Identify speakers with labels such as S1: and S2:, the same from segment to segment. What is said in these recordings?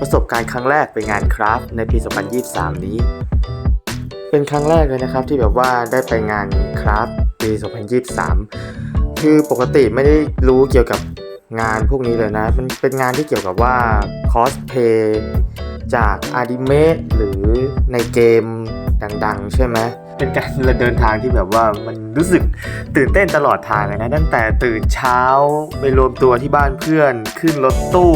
S1: ประสบการณ์ครั้งแรกเป็นงานคราฟต์ในปี 2023 นี้ เป็นครั้งแรกเลยนะครับที่แบบว่าได้ไปงานคราฟต์ปี 2023 คือปกติไม่ได้รู้เกี่ยวกับงานพวกนี้เลยนะ มันเป็นงานที่เกี่ยวกับว่าคอสเพย์จากอนิเมะหรือในเกมดังๆ ใช่ไหม เป็นการเดินทางที่แบบว่ามันรู้สึกตื่นเต้นตลอดทางเลยนะ ตั้งแต่ตื่นเช้าไปรวมตัวที่บ้านเพื่อนขึ้นรถตู้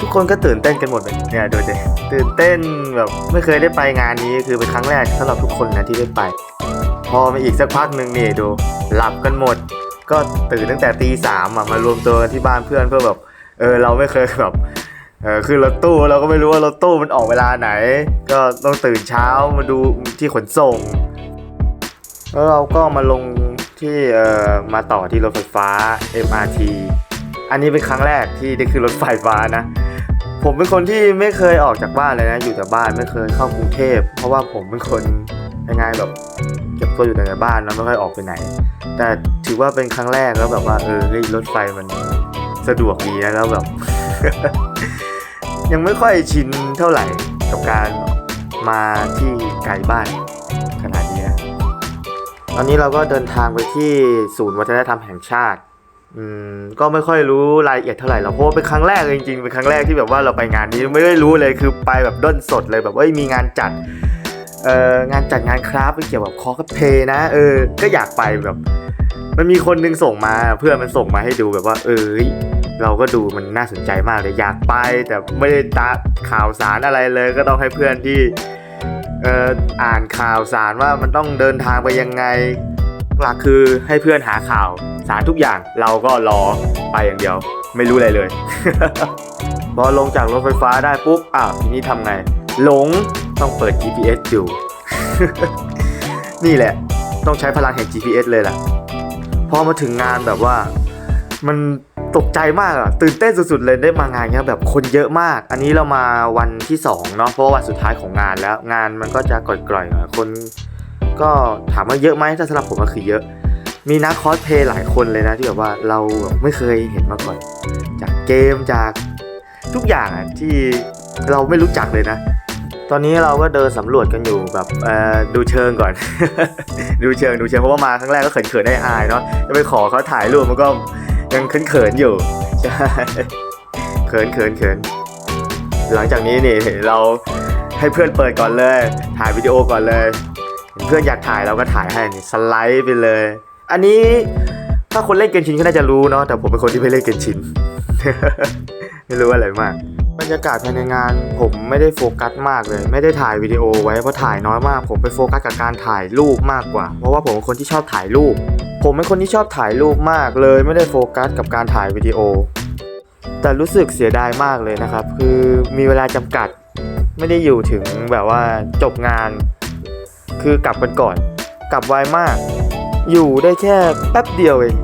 S1: ทุกคนก็ตื่นเต้นกันหมดเลยเนี่ยดูดิตื่นเต้นแบบไม่เคยได้ไปงานนี้คือเป็นครั้งแรกสำหรับทุกคนนะที่ได้ไป พอมาอีกสักพักหนึ่งนี่ดู หลับกันหมด ก็ตื่นตั้งแต่ตีสามอะมารวมตัวกันที่บ้านเพื่อนเพื่อแบบเออเราไม่เคยแบบเออคือรถตู้เราก็ไม่รู้ว่ารถตู้มันออกเวลาไหน ก็ต้องตื่นเช้ามาดูที่ขนส่ง แล้วเราก็มาลงที่เอ่อมาต่อที่รถไฟฟ้า MRT อันนี้เป็นครั้งแรกที่ได้ขึ้นรถไฟฟ้านะ ผมเป็นคนที่ไม่เคยออกจากบ้านเลยนะ อยู่แต่บ้านไม่เคยเข้ากรุงเทพ เพราะว่าผมเป็นคนยังไงแบบเก็บตัวอยู่แต่ในบ้านแล้วไม่ค่อยออกไปไหน แต่ถือว่าเป็นครั้งแรกแล้วแบบว่าเออรถไฟมันสะดวกดีนะแล้วแบบ ยังไม่ค่อยชินเท่าไหร่กับการมาที่ไกลบ้านขนาดนี้นะตอนนี้เราก็เดินทางไปที่ศูนย์วัฒนธรรมแห่งชาติ อืมก็ไม่ค่อยรู้รายละเอียดเท่าไหร่หรอกเพราะว่าเป็นครั้งแรกเลยจริงๆเป็นครั้งแรกที่แบบว่าเราไปงานนี้ไม่ได้รู้เลยคือไปแบบด้นสดเลยแบบว่าเอ้ยมีงานจัดเอ่องานจัดงานคราฟเกี่ยวกับคอสเพนะเออก็อยากไปแบบ มันมีคนนึงส่งมาเพื่อนมันส่งมาให้ดูแบบว่า เออเฮ้ยเราก็ดูมันน่าสนใจมากเลยอยากไป แต่ไม่ได้ตาข่าวสารอะไรเลยก็ต้องให้เพื่อนที่เอ่ออ่านข่าวสารว่ามันต้องเดินทางไปยังไง หลักคือให้เพื่อนหาข่าว สารทุกอย่างเราก็รอไปอย่างเดียว ไม่รู้อะไรเลย พอลงจากรถไฟฟ้าได้ปุ๊บอ้าวทีนี้ทำไง หลงต้องเปิด GPS ดูนี่แหละ ต้องใช้พลังแห่ง GPS เลยแหละพอมาถึงงานแบบว่า มันตกใจมากอะตื่นเต้นสุดๆเลยได้มางานเนี้ยแบบคนเยอะมาก อันนี้เรามาวันที่สองเนาะเพราะว่าวันสุดท้ายของงานแล้วงานมันก็จะกร่อยๆหน่อยคน ก็ถามว่าเยอะไหมถ้าสำหรับผมก็คือเยอะ มีนักคอสเพลย์หลายคนเลยนะที่แบบว่าเราไม่เคยเห็นมาก่อน จากเกมจากทุกอย่างอะที่เราไม่รู้จักเลยนะ ตอนนี้เราก็เดินสำรวจกันอยู่แบบดูเชิงก่อน ดูเชิงดูเชิงเพราะว่ามาครั้งแรกก็เขินๆได้อายเนาะจะไปขอเขาถ่ายรูปมันก็ยังเขินๆอยู่ใช่เขินเขินเขินหลังจากนี้นี่เราให้เพื่อนเปิดก่อนเลย ถ่ายวิดีโอก่อนเลย เพื่อนอยากถ่ายเราก็ถ่ายให้นี่สไลด์ไปเลย อันนี้ถ้าคนเล่นเกนชินก็น่าจะรู้เนาะแต่ผมเป็นคนที่ไม่เล่นเกนชิน ไม่รู้อะไรมากบรรยากาศภายในงานผมไม่ได้โฟกัสมากเลย ไม่ได้ถ่ายวิดีโอไว้เพราะถ่ายน้อยมาก ผมไปโฟกัสกับการถ่ายรูปมากกว่า เพราะว่าผมเป็นคนที่ชอบถ่ายรูป ผมเป็นคนที่ชอบถ่ายรูปมากเลย ไม่ได้โฟกัสกับการถ่ายวิดีโอ แต่รู้สึกเสียดายมากเลยนะครับ คือมีเวลาจำกัด ไม่ได้อยู่ถึงแบบว่าจบงาน คือกลับกันก่อน กลับไวมาก อยู่ได้แค่แป๊บเดียวเอง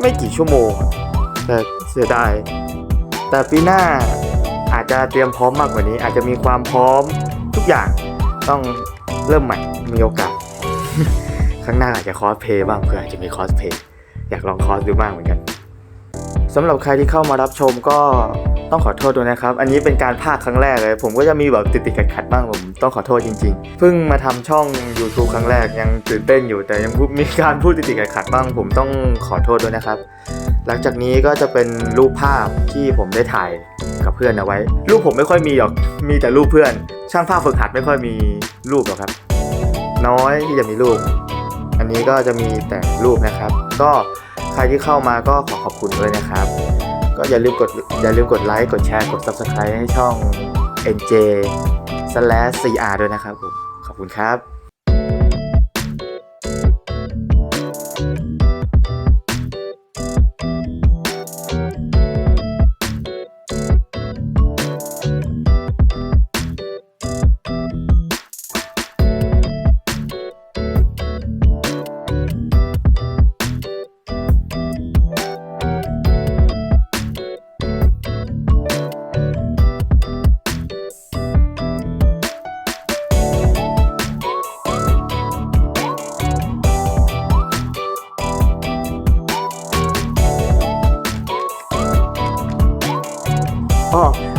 S1: ไม่กี่ชั่วโมง แต่เสียดาย แต่ปีหน้าอาจจะเตรียมพร้อมมากกว่านี้ อาจจะมีความพร้อมทุกอย่างต้องเริ่มใหม่มีโอกาส ข้างหน้าอาจจะคอสเพย์บ้างเพื่ออาจจะมีคอสเพย์อยากลองคอสดูบ้างเหมือนกัน สำหรับใครที่เข้ามารับชมก็ต้องขอโทษด้วยนะครับ อันนี้เป็นการพากย์ครั้งแรกเลย ผมก็จะมีแบบติดติดๆขัดบ้างผมต้องขอโทษจริงๆ เพิ่งมาทำช่อง YouTube ครั้งแรกยังตื่นเต้นอยู่ แต่ยังมีการพูดติดติดๆขัดบ้าง ผมต้องขอโทษด้วยนะครับ หลังจากนี้ก็จะเป็นรูปภาพที่ผมได้ถ่ายกับเพื่อนเอาไว้ รูปผมไม่ค่อยมีหรอก มีแต่รูปเพื่อน ช่างภาพฝึกหัดไม่ค่อยมีรูปหรอกครับ น้อยที่จะมีรูป อันนี้ก็จะมีแต่รูปนะครับ ก็ ใครที่เข้ามาก็ขอขอบคุณด้วยนะครับ ก็อย่าลืมกดอย่าลืมกดไลค์กดแชร์กด Subscribe ให้ช่อง NJ/CR ด้วยนะครับผมขอบคุณครับ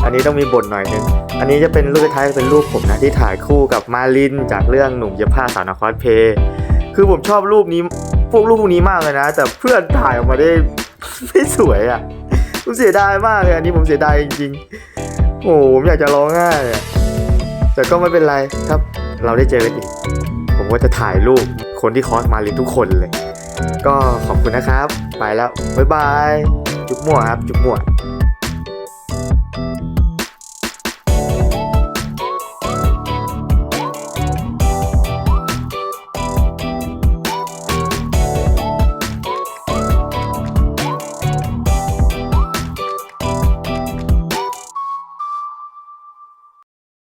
S1: อันนี้ต้องมีบ่นหน่อยนึง อันนี้จะเป็นรูปท้ายเป็นรูปผมนะที่ถ่ายคู่กับมาลินจากเรื่องหนุ่มเย็บผ้าสาวนครเพย์คือผมชอบรูปนี้พวกรูปพวกนี้มากเลยนะ แต่เพื่อนถ่ายออกมาได้ไม่สวยอะ่ะผมเสียดายมากเลยอันนี้ผมเสียดายจริงๆ โอ้โหผมอยากจะร้องไห้แต่ก็ไม่เป็นไรครับ เราได้เจอกันอีก ผมก็จะถ่ายรูปคนที่คอสมาลินทุกคนเลย ก็ขอบคุณนะครับ ไปแล้ว บ๊ายบาย จุ๊บมั่วครับ จุ๊บมั่ว